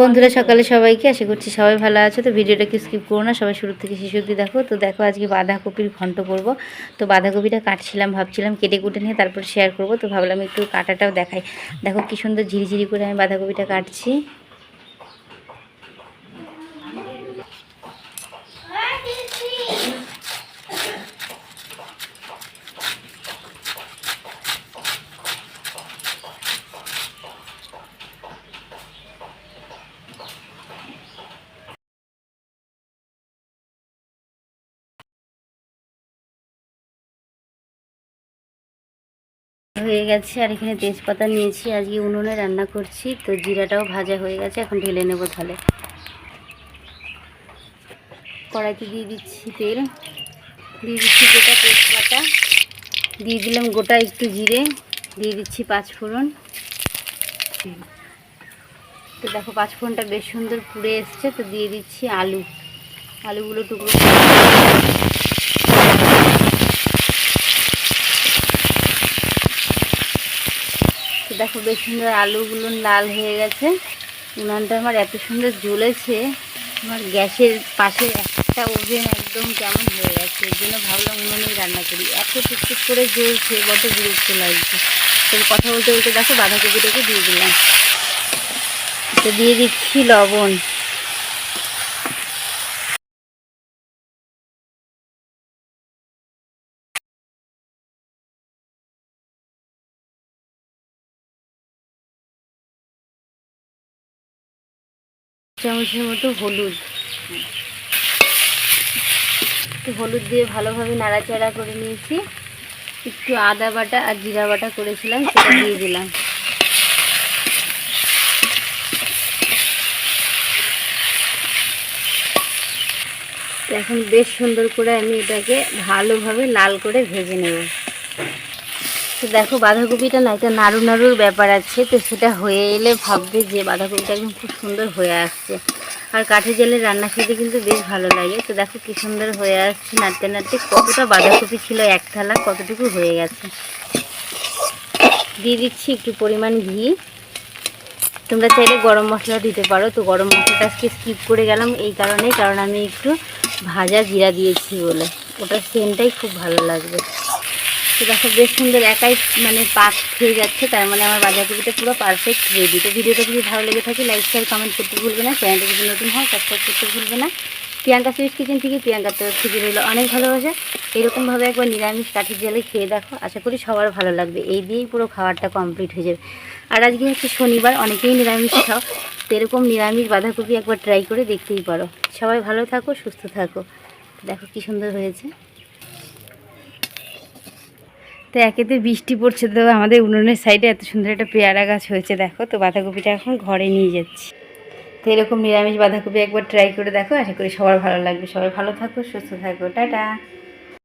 বন্ধুরা, সকালে সবাইকে আশা করছি সবাই ভালো আছে। তো ভিডিওটাকে স্কিপ করো না, সবাই শুরু থেকে শেষ অবধি দেখো। তো দেখো, আজকে বাঁধাকপির ঘন্ট করব। তো বাঁধাকপিটা কাটছিলাম, ভাবছিলাম কেটে কুটে নিয়ে তারপর শেয়ার করব। তো ভাবলাম একটু কাটাটাও দেখাই। দেখো কি সুন্দর ঝিরিঝিরি করে আমি বাঁধাকপিটা কাটছি। হয়ে গেছে আর এখানে তেজপাতা নিয়েছি। আজকে উনুনে রান্না করছি। তো জিরাটাও ভাজা হয়ে গেছে। এখন ঢেলে নেব তাহলে কড়াইতে দিয়ে দিচ্ছি তেল। দিয়ে দিচ্ছি গোটা তেজপাতা। দিয়ে দিলাম গোটা একটু জিরে। দিয়ে দিচ্ছি পাঁচ ফোড়ন তো দেখো পাঁচ ফোড়নটা বেশ সুন্দর পুড়ে এসছে। তো দিয়ে দিচ্ছি আলু। আলুগুলো টুকরো করে তো দেখো বেশ সুন্দর আলুগুলো লাল হয়ে গেছে। উনানটা আমার এত সুন্দর জ্বলেছে। আমার গ্যাসের পাশে একটা ওভেন একদম কেমন হয়ে গেছে। এর জন্য ভাবলাম উনুনেই রান্না করি। এত টুকটুক করে জ্বলছে, বড্ড বিরক্ত লাগছে। তো কথা বলতে বলতে দেখো বাঁধাকপিটাকে দিয়ে দিলাম। তো দিয়ে দিচ্ছি লবণ। চামচের মতো হলুদ। একটু হলুদ দিয়ে ভালোভাবে নাড়াচাড়া করে নিয়েছি। একটু আদা বাটা আর জিরা বাটা করেছিলাম, সেটা দিয়ে দিলাম। এখন বেশ সুন্দর করে আমি এটাকে ভালোভাবে লাল করে ভেজে নেব। তো দেখো বাঁধাকপিটা না, একটা নাড়ু নাড়ুর ব্যাপার আছে, তো সেটা হয়ে এলে ভাববে যে বাঁধাকপিটা একদম খুব সুন্দর হয়ে আসছে। আর কাঠের জলে রান্না খেতে কিন্তু বেশ ভালো লাগে। তো দেখো কি সুন্দর হয়ে আসছে নাড়তে নাড়তে, কতটা বাঁধাকপি ছিল এক থালা, কতটুকু হয়ে গেছে। দিয়ে দিচ্ছি একটু পরিমাণ ঘি। তোমরা চাইলে গরম মশলা দিতে পারো। তো গরম মশলাটা আজকে স্কিপ করে গেলাম এই কারণে, কারণ আমি একটু ভাজা জিরা দিয়েছি বলে। ওটার সেন্টটাই খুব ভালো লাগবে। তো দেখো বেশ সুন্দর একাই মানে পাক খেয়ে যাচ্ছে, তার মানে আমার বাঁধাকপিটা পুরো পারফেক্ট রেডি তো ভিডিওটা যদি ভালো লেগে থাকে লাইক শেয়ার কমেন্ট করতে ভুলবে না। চ্যানেলটা যদি নতুন হয় সাবস্ক্রাইব করতে ভুলবে না। প্রিয়াঙ্কা সুইট কিচেন থেকে প্রিয়াঙ্কার তরফ থেকে রইল অনেক ভালোবাসা। এরকমভাবে একবার নিরামিষ কাঠির জলে খেয়ে দেখো। আশা করি সবার ভালো লাগবে। এই দিয়েই পুরো খাবারটা কমপ্লিট হয়ে যাবে। আর আজকে হচ্ছে শনিবার, অনেকেই নিরামিষ খাও। তো এরকম নিরামিষ বাঁধাকপি একবার ট্রাই করে দেখতেই পারো। সবাই ভালো থাকো, সুস্থ থাকো। দেখো কি সুন্দর হয়েছে। তো একেতে বৃষ্টি পড়ছে তো আমাদের উনুনের সাইডে এত সুন্দর একটা পেয়ারা গাছ হয়েছে, দেখো তো বাঁধাকপিটা এখন ঘরে নিয়ে যাচ্ছি। তো এরকম নিরামিষ বাঁধাকপি একবার ট্রাই করে দেখো, আশা করি সবার ভালো লাগবে। সবাই ভালো থাকো, সুস্থ থাকো, টাটা।